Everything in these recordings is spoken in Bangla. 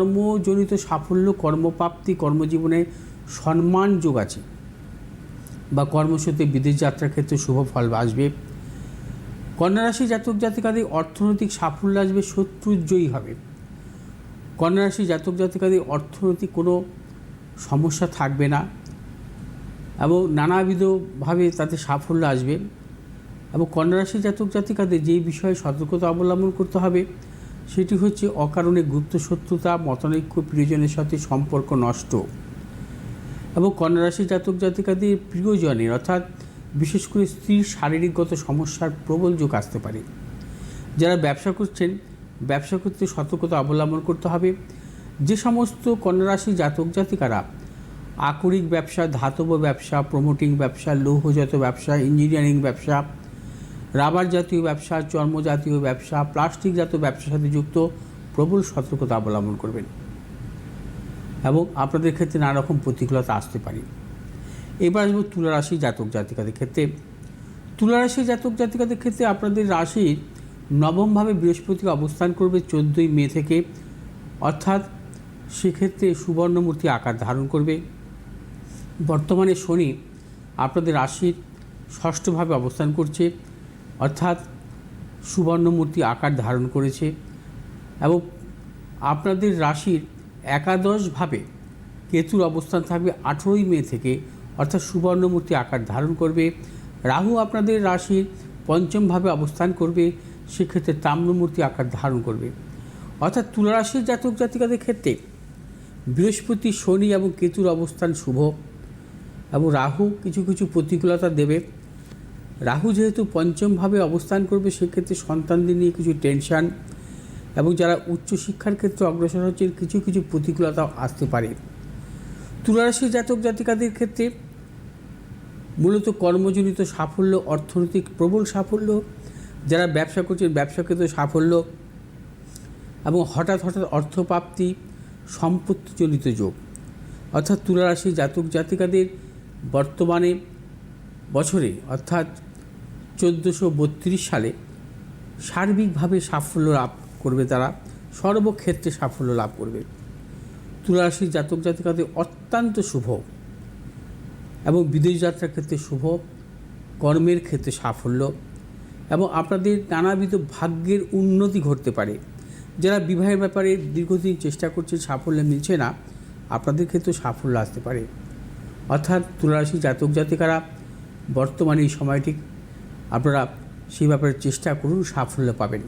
কর্মজনিত সাফল্য, কর্মপ্রাপ্তি, কর্মজীবনে সম্মান যোগ আছে। বা কর্মসূত্রে বিদেশ যাত্রার ক্ষেত্রে শুভ ফল আসবে। কন্যারাশি জাতক জাতিকাদের অর্থনৈতিক সাফল্য আসবে শত্রুজয়ী হবে। কন্যারাশি জাতক জাতিকাদের অর্থনৈতিক কোনো সমস্যা থাকবে না এবং নানাবিধভাবে তাতে সাফল্য আসবে। এবং কন্যারাশি জাতক জাতিকাদের যেই বিষয়ে সতর্কতা অবলম্বন করতে হবে সেটি হচ্ছে অকারণে গুপ্ত মতানৈক্য, প্রিয়জনের সাথে সম্পর্ক নষ্ট। এবং কন্যারাশি জাতক জাতিকাদের প্রিয়জনের, অর্থাৎ বিশেষ করে স্ত্রীর শারীরিকগত সমস্যার প্রবল যোগ আসতে পারে। যারা ব্যবসা করছেন, ব্যবসা করতে সতর্কতা অবলম্বন করতে হবে। যে সমস্ত কন্যারাশি জাতক জাতিকারা আকরিক ব্যবসা, ধাতব ব্যবসা প্রমোটিং ব্যবসা, লৌহজাত ব্যবসা ইঞ্জিনিয়ারিং ব্যবসা রাবার জাতীয় ব্যবসা, চর্ম জাতীয় ব্যবসা, প্লাস্টিক জাতীয় ব্যবসার সাথে যুক্ত প্রবল সতর্কতা অবলম্বন করবেন এবং আপনাদের ক্ষেত্রে নানা রকম প্রতিকূলতা আসতে পারে। এবার আসব তুলারাশি জাতক জাতিকাদের ক্ষেত্রে। তুলারাশি জাতক জাতিকাদের ক্ষেত্রে আপনাদের রাশির নবমভাবে বৃহস্পতি অবস্থান করবে চোদ্দোই মে থেকে। অর্থাৎ সেক্ষেত্রে সুবর্ণমূর্তি আকার ধারণ করবে। বর্তমানে শনি আপনাদের রাশির ষষ্ঠভাবে অবস্থান করছে। অর্থাৎ সুবর্ণমূর্তি আকার ধারণ করেছে এবং আপনাদের রাশির একাদশভাবে কেতুর অবস্থান থাকবে আঠেরোই মে থেকে, অর্থাৎ সুবর্ণমূর্তি আকার ধারণ করবে। রাহু আপনাদের রাশির পঞ্চমভাবে অবস্থান করবে, সেক্ষেত্রে তাম্রমূর্তি আকার ধারণ করবে। অর্থাৎ তুলারাশির জাতক জাতিকাদের ক্ষেত্রে বৃহস্পতি, শনি এবং কেতুর অবস্থান শুভ এবং রাহু কিছু কিছু প্রতিকূলতা দেবে। রাহু যেহেতু পঞ্চমভাবে অবস্থান করবে, সেক্ষেত্রে সন্তানদের নিয়ে কিছু টেনশান এবং যারা উচ্চশিক্ষার ক্ষেত্রে অগ্রসর হচ্ছে কিছু কিছু প্রতিকূলতা আসতে পারে। তুলারাশি জাতক জাতিকাদের ক্ষেত্রে মূলত কর্মজনিত সাফল্য, অর্থনৈতিক প্রবল সাফল্য, যারা ব্যবসা করছেন ব্যবসা ক্ষেত্রে সাফল্য এবং হঠাৎ হঠাৎ অর্থপ্রাপ্তি, সম্পত্তিজনিত যোগ। অর্থাৎ তুলারাশি জাতক জাতিকাদের বর্তমানে বছরে, অর্থাৎ চোদ্দোশো বত্রিশ সালে সার্বিকভাবে সাফল্য লাভ করবে তারা, সর্বক্ষেত্রে সাফল্য লাভ করবে। তুলারাশি জাতক জাতিকাদের অত্যন্ত শুভ এবং বিদেশ যাত্রার ক্ষেত্রে শুভ, কর্মের ক্ষেত্রে সাফল্য এবং আপনাদের নানাবিধ ভাগ্যের উন্নতি ঘটতে পারে। যারা বিবাহের ব্যাপারে দীর্ঘদিন চেষ্টা করছে সাফল্য মিলছে না, আপনাদের ক্ষেত্রে সাফল্য আসতে পারে। অর্থাৎ তুলারাশি জাতক জাতিকারা বর্তমানে এই সময়টি আপনারা সেই ব্যাপারে চেষ্টা করুন, সাফল্য পাবেন।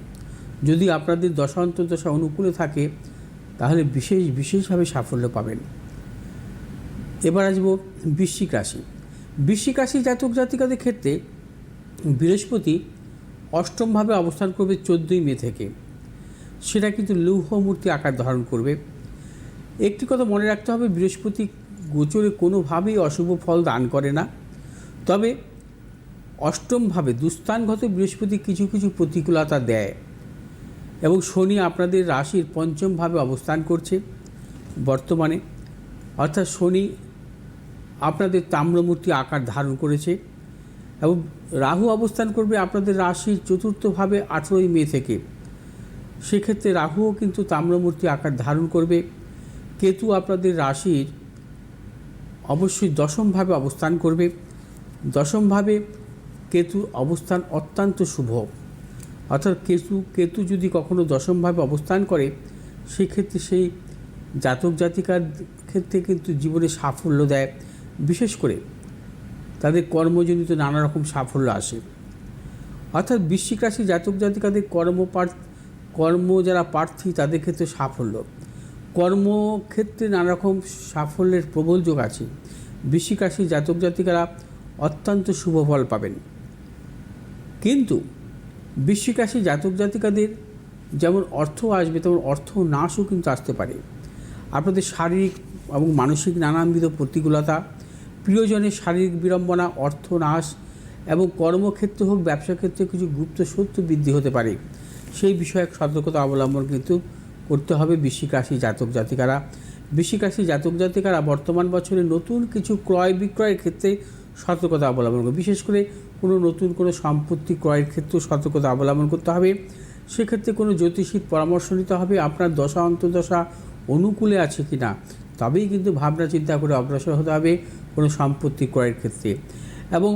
যদি আপনাদের দশা অনুকূলে থাকে, তাহলে বিশেষ বিশেষভাবে সাফল্য পাবেন। এবার আসব বৃশ্চিক রাশি। বৃশ্চিক রাশি জাতক জাতিকাদের ক্ষেত্রে বৃহস্পতি অষ্টমভাবে অবস্থান করবে চোদ্দোই মে থেকে। সেটা কিন্তু লৌহ মূর্তি আকার ধারণ করবে। একটি কথা মনে রাখতে হবে, বৃহস্পতি গোচরে কোনোভাবেই অশুভ ফল দান করে না। তবে অষ্টমভাবে দুস্থানগত বৃহস্পতি কিছু কিছু প্রতিকূলতা দেয় এবং শনি আপনাদের রাশির পঞ্চমভাবে অবস্থান করছে বর্তমানে। অর্থাৎ শনি আপনাদের তাম্রমূর্তি আকার ধারণ করেছে এবং রাহু অবস্থান করবে আপনাদের রাশির চতুর্থভাবে আঠেরোই মে থেকে। সেক্ষেত্রে রাহুও কিন্তু তাম্রমূর্তি আকার ধারণ করবে। কেতু আপনাদের রাশির অবশ্যই দশমভাবে অবস্থান করবে। দশমভাবে কেতু অবস্থান অত্যন্ত শুভ। অর্থাৎ কেতু কেতু যদি কখনো দশমভাবে অবস্থান করে, সেক্ষেত্রে সেই জাতক জাতিকার ক্ষেত্রে কিন্তু জীবনে সাফল্য দেয়। বিশেষ করে তাদের কর্মজনিত নানা রকম সাফল্য আসে। অর্থাৎ বৃশ্চিক রাশি জাতক জাতিকাদের কর্মপার কর্ম যারা প্রার্থী, তাদের ক্ষেত্রে সাফল্য। কর্মক্ষেত্রে নানা রকম সাফল্যের প্রবল যোগ আছে। বৃশ্চিক রাশি জাতক জাতিকারা অত্যন্ত শুভ ফল পাবেন। কিন্তু বৃশ্চিক রাশি জাতক জাতিকাদের যেমন অর্থ আসবে, তেমন অর্থ নাশও কিন্তু আসতে পারে। আপনাদের শারীরিক এবং মানসিক নানানবিধ প্রতিকূলতা, প্রিয়জনের শারীরিক বিড়ম্বনা, অর্থ নাশ এবং কর্মক্ষেত্রে হোক ব্যবসা ক্ষেত্রে কিছু গুপ্ত সত্য বৃদ্ধি হতে পারে। সেই বিষয়ে সতর্কতা অবলম্বন কিন্তু করতে হবে বৃশ্চিক রাশি জাতক জাতিকারা। বৃশ্চিক রাশি জাতক জাতিকারা বর্তমান বছরে নতুন কিছু ক্রয় বিক্রয়ের ক্ষেত্রে সতর্কতা অবলম্বন করবে। বিশেষ করে কোনো নতুন কোনো সম্পত্তি ক্রয়ের ক্ষেত্রেও সতর্কতা অবলম্বন করতে হবে। সেক্ষেত্রে কোনো জ্যোতিষীর পরামর্শ নিতে হবে, আপনার দশা, অন্তর্দশা অনুকূলে আছে কি না তবেই কিন্তু ভাবনা চিন্তা করে অগ্রসর হতে হবে কোনো সম্পত্তি ক্রয়ের ক্ষেত্রে। এবং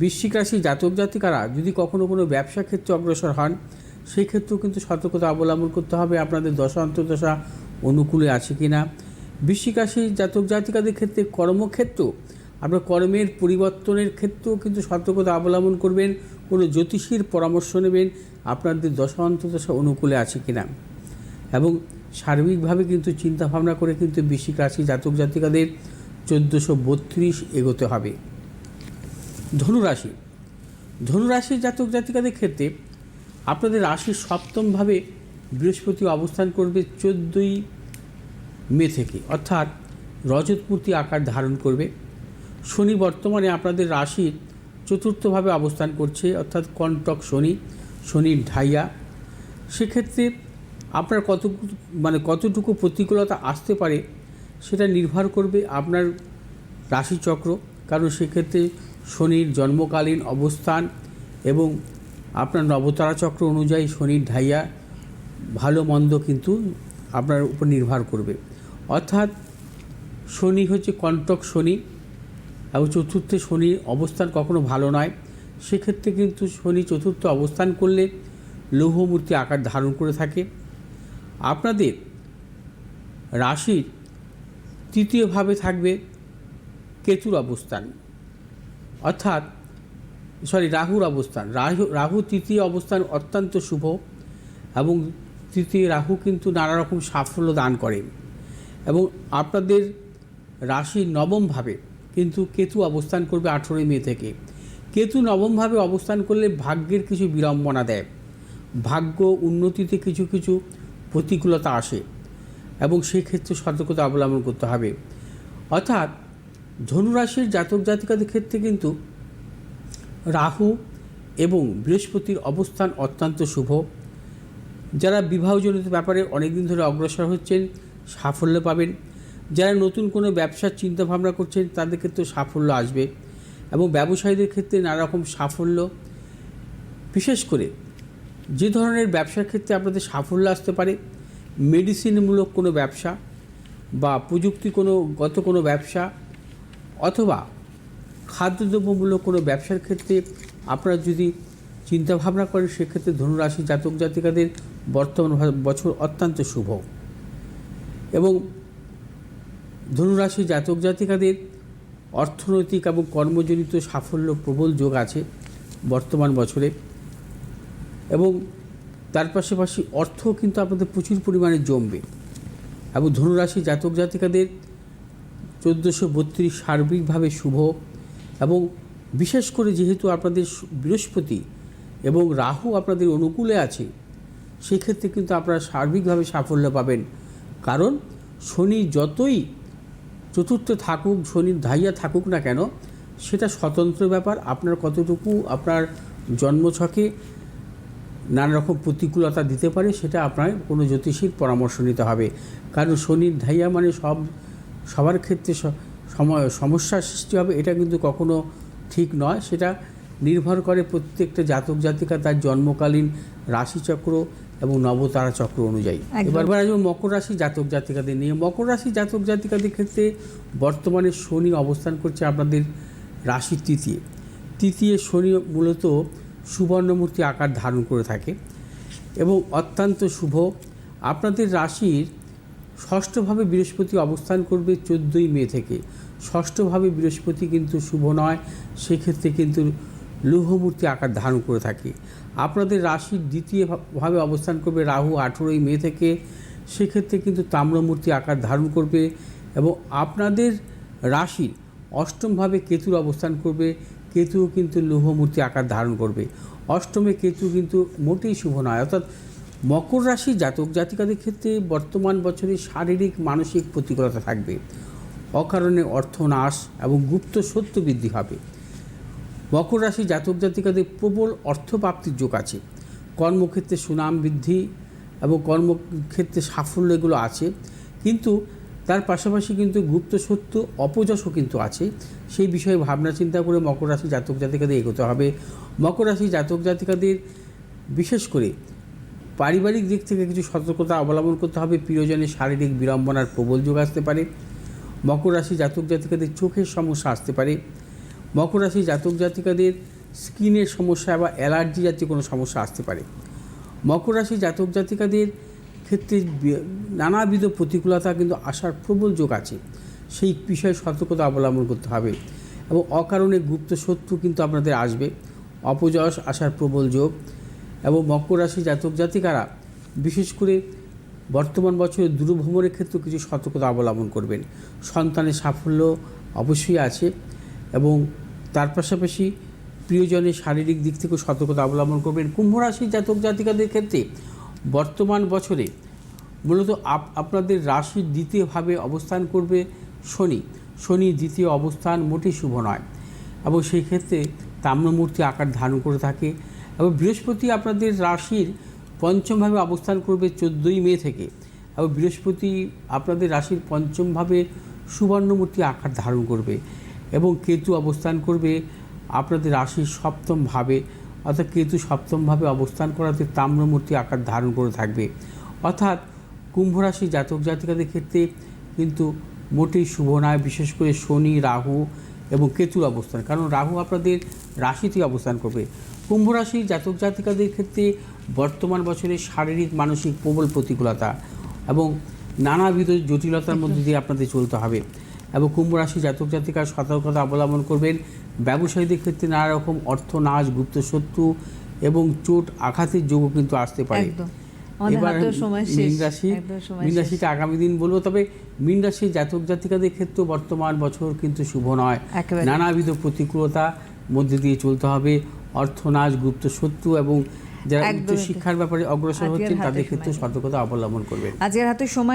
বৃশ্চিক রাশি জাতক জাতিকারা যদি কখনো কোনো ব্যবসা ক্ষেত্রে অগ্রসর হন সেই ক্ষেত্রেও কিন্তু সতর্কতা অবলম্বন করতে হবে, আপনাদের দশা, অন্তর্দশা অনুকূলে আছে কি না বৃশ্চিক রাশি জাতক জাতিকাদের ক্ষেত্রে কর্মক্ষেত্র আপনার কর্মের পরিবর্তনের ক্ষেত্রেও কিন্তু সতর্কতা অবলম্বন করবেন, কোনো জ্যোতিষীর পরামর্শ নেবেন, আপনাদের দশা অন্তর্দশা অনুকূলে আছে কি না? এবং সার্বিকভাবে কিন্তু চিন্তা ভাবনা করে কিন্তু বৃশ্চিক রাশি জাতক জাতিকাদের চোদ্দোশো বত্রিশ এগোতে হবে। ধনুরাশি। ধনুরাশির জাতক জাতিকাদের ক্ষেত্রে আপনাদের রাশির সপ্তমভাবে বৃহস্পতি অবস্থান করবে চোদ্দোই মে থেকে, অর্থাৎ রজতমূর্তি আকার ধারণ করবে। শনি বর্তমানে আপনাদের রাশির চতুর্থভাবে অবস্থান করছে, অর্থাৎ কন্টক শনি, শনির ঢাইয়া। সেক্ষেত্রে আপনার কত মানে কতটুকু প্রতিকূলতা আসতে পারে সেটা নির্ভর করবে আপনার রাশিচক্র। কারণ সেক্ষেত্রে শনির জন্মকালীন অবস্থান এবং আপনার নবতারা চক্র অনুযায়ী শনির ঢাইয়া ভালো মন্দ কিন্তু আপনার উপর নির্ভর করবে। অর্থাৎ শনি হচ্ছে কন্টক শনি এবং চতুর্থে শনির অবস্থান কখনো ভালো নয়। সেক্ষেত্রে কিন্তু শনি চতুর্থ অবস্থান করলে লৌহমূর্তি আকার ধারণ করে থাকে। আপনাদের রাশির তৃতীয়ভাবে থাকবে কেতুর অবস্থান। অর্থাৎ সরি রাহুর অবস্থান। রাহু রাহু তৃতীয় অবস্থান অত্যন্ত শুভ এবং তৃতীয় রাহু কিন্তু নানা রকম সাফল্য দান করে। এবং আপনাদের রাশির নবমভাবে কিন্তু কেতু অবস্থান করবে আঠেরোই মে থেকে। কেতু নবমভাবে অবস্থান করলে ভাগ্যের কিছু বিড়ম্বনা দেয়। ভাগ্য উন্নতিতে কিছু কিছু প্রতিকূলতা আসে এবং সেক্ষেত্রে সতর্কতা অবলম্বন করতে হবে। অর্থাৎ ধনুরাশির জাতক জাতিকাদের ক্ষেত্রে কিন্তু রাহু এবং বৃহস্পতির অবস্থান অত্যন্ত শুভ। যারা বিবাহজনিত ব্যাপারে অনেকদিন ধরে অগ্রসর হচ্ছেন, সাফল্য পাবেন। যারা নতুন কোনো ব্যবসার চিন্তা ভাবনা করছেন, তাদের ক্ষেত্রে সাফল্য আসবে এবং ব্যবসায়ীদের ক্ষেত্রে নানা রকম সাফল্য। বিশেষ করে যে ধরনের ব্যবসার ক্ষেত্রে আপনাদের সাফল্য আসতে পারে, মেডিসিনমূলক কোনো ব্যবসা বা প্রযুক্তি কোনো, গত কোনো ব্যবসা অথবা খাদ্যদ্রব্যমূলক কোনো ব্যবসার ক্ষেত্রে আপনারা যদি চিন্তা ভাবনা করেন, সেক্ষেত্রে ধনুরাশি জাতক জাতিকাদের বর্তমান বছর অত্যন্ত শুভ। এবং ধনুরাশি জাতক জাতিকাদের অর্থনৈতিক এবং কর্মজনিত সাফল্য প্রবল যোগ আছে বর্তমান বছরে। এবং তার পাশাপাশি অর্থ কিন্তু আপনাদের প্রচুর পরিমাণে জমবে। এবং ধনুরাশি জাতক জাতিকাদের চোদ্দোশো বত্রিশ সার্বিকভাবে শুভ এবং বিশেষ করে যেহেতু আপনাদের বৃহস্পতি এবং রাহু আপনাদের অনুকূলে আছে, সেক্ষেত্রে কিন্তু আপনারা সার্বিকভাবে সাফল্য পাবেন। কারণ শনি যতই চতুর্থ থাকুক, শনির ধাইয়া থাকুক না কেন, সেটা স্বতন্ত্র ব্যাপার। আপনার কতটুকু আপনার জন্মছকে নানা রকম প্রতিকূলতা দিতে পারে, সেটা আপনার কোনো জ্যোতিষীর পরামর্শ নিতে হবে। কারণ শনির ধাইয়া মানে সব, সবার ক্ষেত্রে সময় সমস্যার সৃষ্টি হবে, এটা কিন্তু কখনো ঠিক নয়। সেটা নির্ভর করে প্রত্যেকটা জাতক জাতিকা তার জন্মকালীন রাশিচক্র এবং নবতারা চক্র অনুযায়ী। এবার আসব মকর রাশি জাতক জাতিকাদের নিয়ে। মকর রাশি জাতক জাতিকাদের ক্ষেত্রে বর্তমানে শনি অবস্থান করছে আপনাদের রাশি তৃতীয়। তৃতীয় শনি মূলত সুবর্ণমূর্তি আকার ধারণ করে থাকে এবং অত্যন্ত শুভ। আপনাদের রাশির ষষ্ঠভাবে বৃহস্পতি অবস্থান করবে চোদ্দোই মে থেকে। ষষ্ঠভাবে বৃহস্পতি কিন্তু শুভ নয় সেক্ষেত্রে কিন্তু লৌহমূর্তি আকার ধারণ করে থাকে। আপনাদের রাশির দ্বিতীয়ভাবে অবস্থান করবে রাহু আঠেরোই মে থেকে। সেক্ষেত্রে কিন্তু তাম্রমূর্তি আকার ধারণ করবে এবং আপনাদের রাশির অষ্টমভাবে কেতুর অবস্থান করবে। কেতুও কিন্তু লৌহমূর্তি আকার ধারণ করবে। অষ্টমে কেতু কিন্তু মোটেই শুভ নয়। অর্থাৎ মকর রাশি জাতক জাতিকাদের ক্ষেত্রে বর্তমান বছরে শারীরিক, মানসিক প্রতিকূলতা থাকবে। অকারণে অর্থনাশ এবং গুপ্ত সত্য বৃদ্ধি হবে। মকর রাশি জাতক জাতিকাদের প্রবল অর্থপ্রাপ্তির যোগ আছে। কর্মক্ষেত্রে সুনাম বৃদ্ধি এবং কর্মক্ষেত্রে সাফল্য এগুলো আছে। কিন্তু তার পাশাপাশি কিন্তু গুপ্ত সত্য, অপযশও কিন্তু আছে। সেই বিষয়ে ভাবনা চিন্তা করে মকর রাশি জাতক জাতিকাদের এগোতে হবে। মকর রাশি জাতক জাতিকাদের বিশেষ করে পারিবারিক দিক থেকে কিছু সতর্কতা অবলম্বন করতে হবে। প্রিয়জনের শারীরিক বিড়ম্বনার প্রবল যোগ আসতে পারে। মকর রাশি জাতক জাতিকাদের চোখের সমস্যা আসতে পারে। মকর রাশি জাতক জাতিকাদের স্কিনের সমস্যা বা অ্যালার্জি জাতীয় কোনো সমস্যা আসতে পারে। মকর রাশি জাতক জাতিকাদের ক্ষেত্রে নানাবিধ প্রতিকূলতা কিন্তু আসার প্রবল যোগ আছে। সেই বিষয়ে সতর্কতা অবলম্বন করতে হবে এবং অকারণে গুপ্ত শত্রু কিন্তু আপনাদের আসবে। অপযশ আসার প্রবল যোগ এবং মকর রাশি জাতক জাতিকারা বিশেষ করে বর্তমান বছরে দূরভ্রমণের ক্ষেত্রে কিছু সতর্কতা অবলম্বন করবেন। সন্তানের সাফল্য অবশ্যই আছে এবং তার পাশাপাশি প্রিয়জনের শারীরিক দিক থেকেও সতর্কতা অবলম্বন করবেন। কুম্ভ রাশির জাতক, জাতিকাদের ক্ষেত্রে বর্তমান বছরে মূলত আপ আপনাদের রাশির দ্বিতীয়ভাবে অবস্থান করবে শনি। শনি দ্বিতীয় অবস্থান মোটেই শুভ নয় এবং সেই ক্ষেত্রে তাম্রমূর্তি আকার ধারণ করে থাকে এবং বৃহস্পতি আপনাদের রাশির পঞ্চমভাবে অবস্থান করবে চোদ্দোই মে থেকে এবং বৃহস্পতি আপনাদের রাশির পঞ্চমভাবে সুবর্ণমূর্তি আকার ধারণ করবে। এবং কেতু অবস্থান করবে আপনাদের রাশির সপ্তম ভাবে অর্থাৎ কেতু সপ্তমভাবে অবস্থান করাতে তাম্রমূর্তি আকার ধারণ করে থাকবে। অর্থাৎ কুম্ভ রাশি জাতক জাতিকাদের ক্ষেত্রে কিন্তু মোটেই শুভ নয় বিশেষ করে শনি রাহু এবং কেতুর অবস্থান। কারণ রাহু আপনাদের রাশিতে অবস্থান করবে। কুম্ভ রাশি জাতক জাতিকাদের ক্ষেত্রে বর্তমান বছরে শারীরিক মানসিক প্রবল প্রতিকূলতা এবং নানাবিধ জটিলতার মধ্যে দিয়ে আপনাদের চলতে হবে। এবং কুম্ভ রাশি জাতক জাতিকার সতর্কতা অবলম্বন করবেন। ব্যবসায়ীদের ক্ষেত্রে নানা রকম অর্থ নাশ গুপ্ত শত্রু এবং চোট আঘাতের যোগও কিন্তু আসতে পারে। এবার মীন রাশি মীন রাশিটা আগামী দিন বলব তবে মীন রাশির জাতক জাতিকাদের ক্ষেত্রেও বর্তমান বছর কিন্তু শুভ নয়। নানাবিধ প্রতিকূলতা মধ্যে দিয়ে চলতে হবে। অর্থনাশ গুপ্ত শত্রু এবং যারা উচ্চ শিক্ষার ব্যাপারে অগ্রসর হচ্ছেন তাদের ক্ষেত্রে সতর্কতা অবলম্বন করবেন। আজকের হাতে সময়